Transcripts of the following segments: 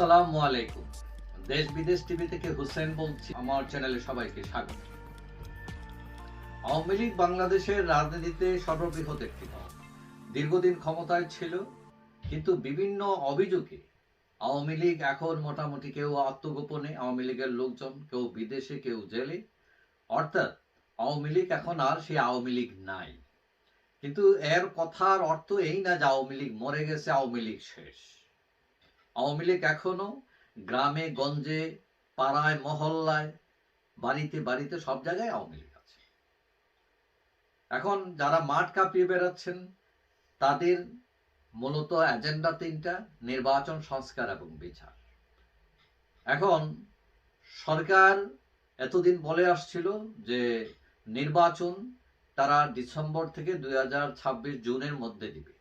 আসসালামু আলাইকুম। দেশ বিদেশ টিভি থেকে হুসেন বলছি, আমার চ্যানেলে সবাইকে স্বাগত। আওয়ামী লীগ বাংলাদেশের রাজনীতিতে সর্ববৃহৎ একটি দল। দীর্ঘদিন ক্ষমতায় ছিল, কিন্তু বিভিন্ন অভিযোগে আওয়ামী লীগ এখন মোটামুটি কেউ আত্মগোপনে, আওয়ামী লীগের লোকজন, কেউ বিদেশে, কেউ জেলে। অর্থাৎ আওয়ামী লীগ এখন আর সেই আওয়ামী লীগ নাই। কিন্তু এর কথার অর্থ এই না যে আওয়ামী লীগ মরে গেছে, আওয়ামী লীগ শেষ। আওয়ামী লীগ এখনও গ্রামে, গঞ্জে, পাড়ায়, মহল্লায়, বাড়িতে বাড়িতে সব জায়গায় আওয়ামী লীগ আছে। এখন যারা মাঠ কাঁপিয়ে বেড়াচ্ছেন, তাদের মূলত এজেন্ডা তিনটা, নির্বাচন, সংস্কার এবং বিচার। এখন সরকার এতদিন বলে আসছিল যে নির্বাচন তারা ডিসেম্বর থেকে দুই হাজার ছাব্বিশ জুনের মধ্যে দিবে।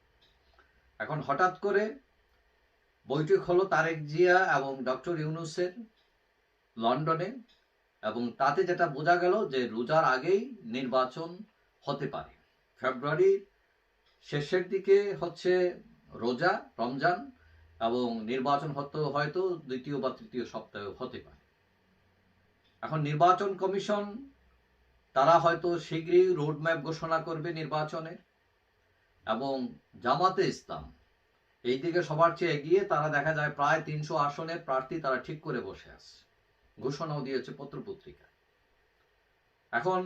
এখন হঠাৎ করে বৈঠক হলো তারেক জিয়া এবং ডক্টর ইউনুসের লন্ডনে এবং তাতে যেটা বোঝা গেল যে রোজার আগেই নির্বাচন হতে পারে। ফেব্রুয়ারির শেষের দিকে হচ্ছে রোজা, রমজান এবং নির্বাচন হতো, হয়তো দ্বিতীয় বা তৃতীয় সপ্তাহে হতে পারে। এখন নির্বাচন কমিশন, তারা হয়তো শীঘ্রই রোডম্যাপ ঘোষণা করবে নির্বাচনের এবং জামাতে ইসলাম এই দিকে সবার চেয়ে এগিয়ে তারা দেখা যায় প্রায় তিনশো আসনের প্রার্থী তারা ঠিক করে বসে আছে। ঘোষণাও দিয়েছে পত্রপত্রিকায় এখন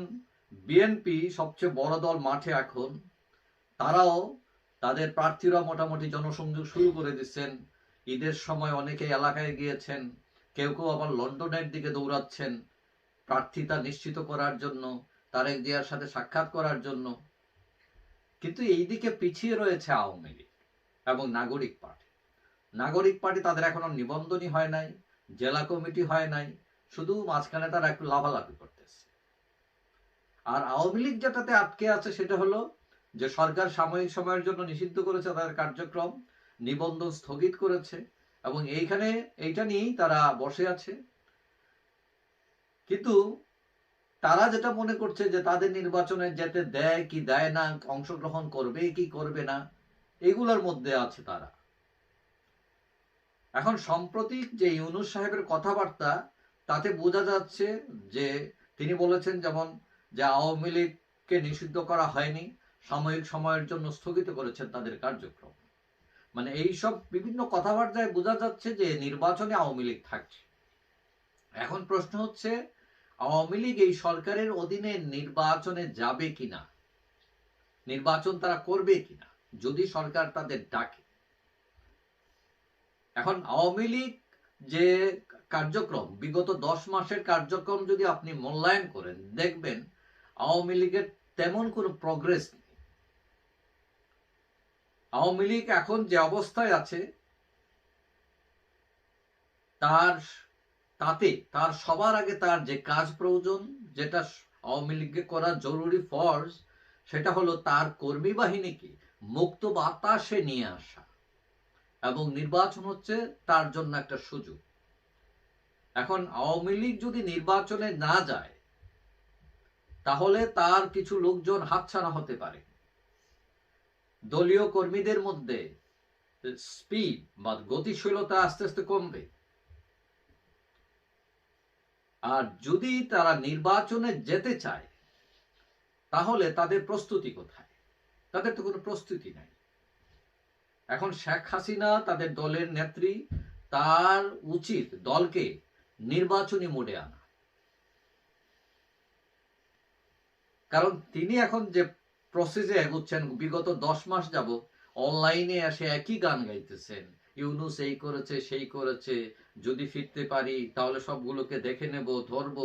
বিএনপি সবচেয়ে বড় দল মাঠে এখন, তারাও তাদের প্রার্থীরা মোটামুটি জনসংযোগ শুরু করে দিচ্ছেন। ঈদের সময় অনেকে এলাকায় গিয়েছেন, কেউ কেউ আবার লন্ডনের দিকে দৌড়াচ্ছেন প্রার্থিতা নিশ্চিত করার জন্য, তারেক জিয়ার সাথে সাক্ষাৎ করার জন্য। কিন্তু এই দিকে পিছিয়ে রয়েছে আওয়ামী লীগ। এবং নাগরিক পার্টি। নাগরিক পার্টি তাদের এখনও নিবন্ধনই হয় নাই, জেলা কমিটি হয় নাই, শুধু মাঝখানে তারা একটু লাভালাভি করতেছে। আর আওয়ামী লীগ যেটাতে আটকে আছে সেটা হলো যে সরকার সাময়িক সময়ের জন্য নিষিদ্ধ করেছে তাদের কার্যক্রম, নিবন্ধন স্থগিত করেছে এবং এইখানে এইটা নিয়েই তারা বসে আছে। কিন্তু তারা যেটা মনে করছে যে তাদের নির্বাচনে যেতে দেয় কি দেয় না, অংশগ্রহণ করবে কি করবে না এগুলোর মধ্যে আছে তারা। এখন সাম্প্রতিক যে ইউনুস সাহেবের কথাবার্তা, তাতে বোঝা যাচ্ছে যে তিনি বলেছেন যেমন যে আওয়ামী লীগকে নিষিদ্ধ করা হয়নি, সাময়িক সময়ের জন্য স্থগিত করেছেন তাদের কার্যক্রম। মানে এই সব বিভিন্ন কথাবার্তায় বোঝা যাচ্ছে যে নির্বাচনে আওয়ামী লীগ থাকছে। এখন প্রশ্ন হচ্ছে, আওয়ামী লীগ এই সরকারের অধীনে নির্বাচনে যাবে কিনা? নির্বাচন তারা করবে কিনা? যদি সরকার তাদের ডাকে। এখন আওয়ামী লীগ যে কার্যক্রম, বিগত দশ মাসের কার্যক্রম যদি আপনি মূল্যায়ন করেন, দেখবেন আওয়ামী লীগের তেমন কোনো প্রগ্রেস নেই। আওয়ামী লীগ এখন যে অবস্থায় আছে, তার তাতে, তার সবার আগে তার যে কাজ প্রয়োজন, যেটা আওয়ামী লীগকে করা জরুরি ফর্জ সেটা হলো তার কর্মী বাহিনীকে মুক্ত বাতাসে নিয়ে আসা। এবং নির্বাচন হচ্ছে তার জন্য একটা সুযোগ। এখন আওয়ামী লীগ যদি নির্বাচনে না যায়, তাহলে তার কিছু লোকজন হাতছাড়া হতে পারে। দলীয় কর্মীদের মধ্যে স্পিড বা গতিশীলতা আস্তে আস্তে কমবে। আর যদি তারা নির্বাচনে যেতে চায়, তাহলে তাদের প্রস্তুতি কোথায়? তাদের তো কোনো প্রস্তুতি নাই। এখন শেখ হাসিনা তাদের দলের নেত্রী, তার উচিত দলকে নির্বাচনী মোডে আনা। কারণ তিনি এখন যে প্রসেসে এগোচ্ছেন, বিগত দশ মাস যাব অনলাইনে এসে একই গান গাইতেছেন। ইউনুস এই করেছে, সেই করেছে, যদি ফিরতে পারি তাহলে সবগুলোকে দেখে নেব, ধরব,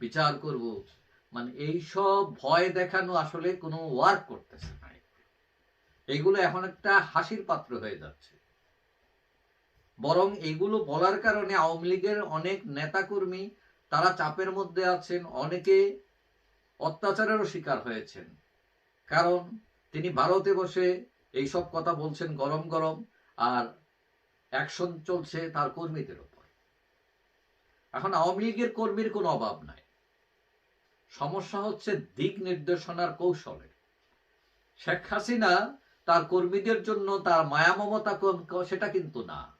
বিচার করব। মানে এই সব ভয় দেখানো আসলে কোনো ওয়ার্ক করতেছে না। এইগুলো এখন একটা হাসির পাত্র হয়ে যাচ্ছে। বরং এগুলো বলার কারণে আওয়ামী লীগের অনেক নেতাকর্মী তারা চাপের মধ্যে আছেন, অনেকে অত্যাচারেরও শিকার হয়েছেন। কারণ তিনি ভারতে বসে এইসব কথা বলছেন গরম গরম, আর অ্যাকশন চলছে তার কর্মীদের ওপর। এখন আওয়ামী লীগের কর্মীর কোনো অভাব নাই। সমস্যা হচ্ছে দিক নির্দেশনার কৌশলে। শেখ হাসিনা তার কর্মীদের জন্য তার মায়া মমতা সেটা কিন্তু না।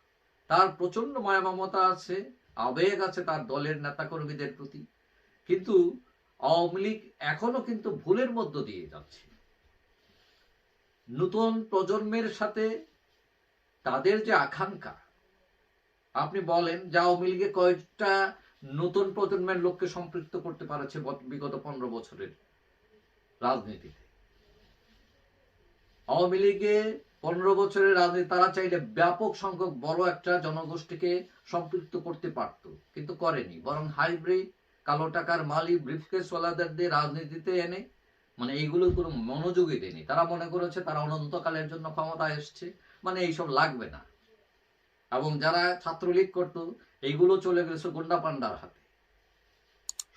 তার প্রচণ্ড মায়া মমতা আছে, আবেগ আছে তার দলের নেতাকর্মীদের প্রতি। কিন্তু আওয়ামী লীগ এখনও কিন্তু ভুলের মধ্য দিয়ে যাচ্ছে। নতুন প্রজন্মের সাথে তাদের যে আকাঙ্ক্ষা, আপনি বলেন যে আওয়ামী লীগে কয়েকটা নতুন প্রজন্মের লোককে সম্পৃক্ত করতে পারছে গত- বিগত পনেরো বছরের রাজনীতিতে। আওয়ামী লীগে পনেরো বছরের রাজনীতি, তারা চাইলে ব্যাপক সংখ্যক বড় একটা জনগোষ্ঠীকে সম্পৃক্ত করতে পারত, কিন্তু করেনি। বরং হাইব্রিড কালো টাকার মালি ব্রিফকেস ওয়ালাদের দিয়ে রাজনীতিতে এনে মানে এইগুলো কোনো মনোযোগই দেয়নি। তারা মনে করেছে তারা অনন্তকালের জন্য ক্ষমতায় এসছে মানে এইসব লাগবে না। এবং যারা ছাত্রলীগ করত, এইগুলো চলে গেছে গুন্ডা পান্ডার হাতে।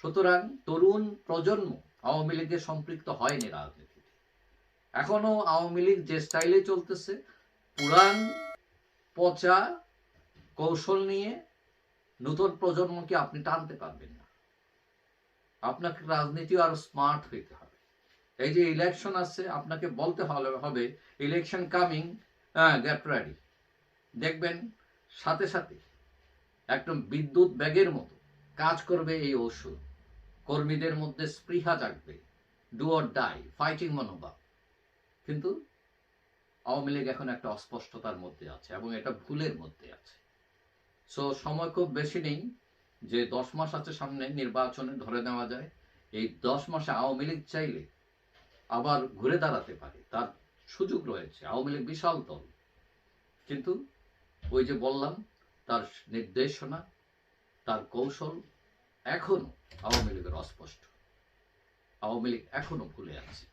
সুতরাং তরুণ প্রজন্ম আওয়ামী লীগের সম্পৃক্ত হয়নি রাজনীতিতে। এখনও আওয়ামী লীগ যে স্টাইলে চলতেছে পুরান পচা, কৌশল নিয়ে নতুন প্রজন্মকে আপনি টানতে পারবেন না। আপনাকে রাজনীতি আরও স্মার্ট হইতে হবে। এই যে ইলেকশন আছে, আপনাকে বলতে হবে ইলেকশন কামিং গেট দেখবেন, সাথে সাথে একদম বিদ্যুৎ ব্যাগের মতো কাজ করবে এই ওষুধ কর্মীদের মধ্যে স্পৃহা জাগবে। ডু অর ডাই ফাইটিং মনোভাব। কিন্তু আওয়ামী লীগ এখন একটা অস্পষ্টতার মধ্যে আছে এবং এটা ভুলের মধ্যে আছে। সো সময় খুব বেশি নেই যে দশ মাস আছে সামনে নির্বাচনে ধরে নেওয়া যায়। এই দশ মাসে আওয়ামী লীগ চাইলে আবার ঘুরে দাঁড়াতে পারে, তার সুযোগ রয়েছে, আওয়ামী লীগ বিশাল দল। কিন্তু ওই যে বললাম, তার নির্দেশনা, তার কৌশল এখনও আওয়ামী লীগের অস্পষ্ট। আওয়ামী লীগ এখনও ভুলে আছে।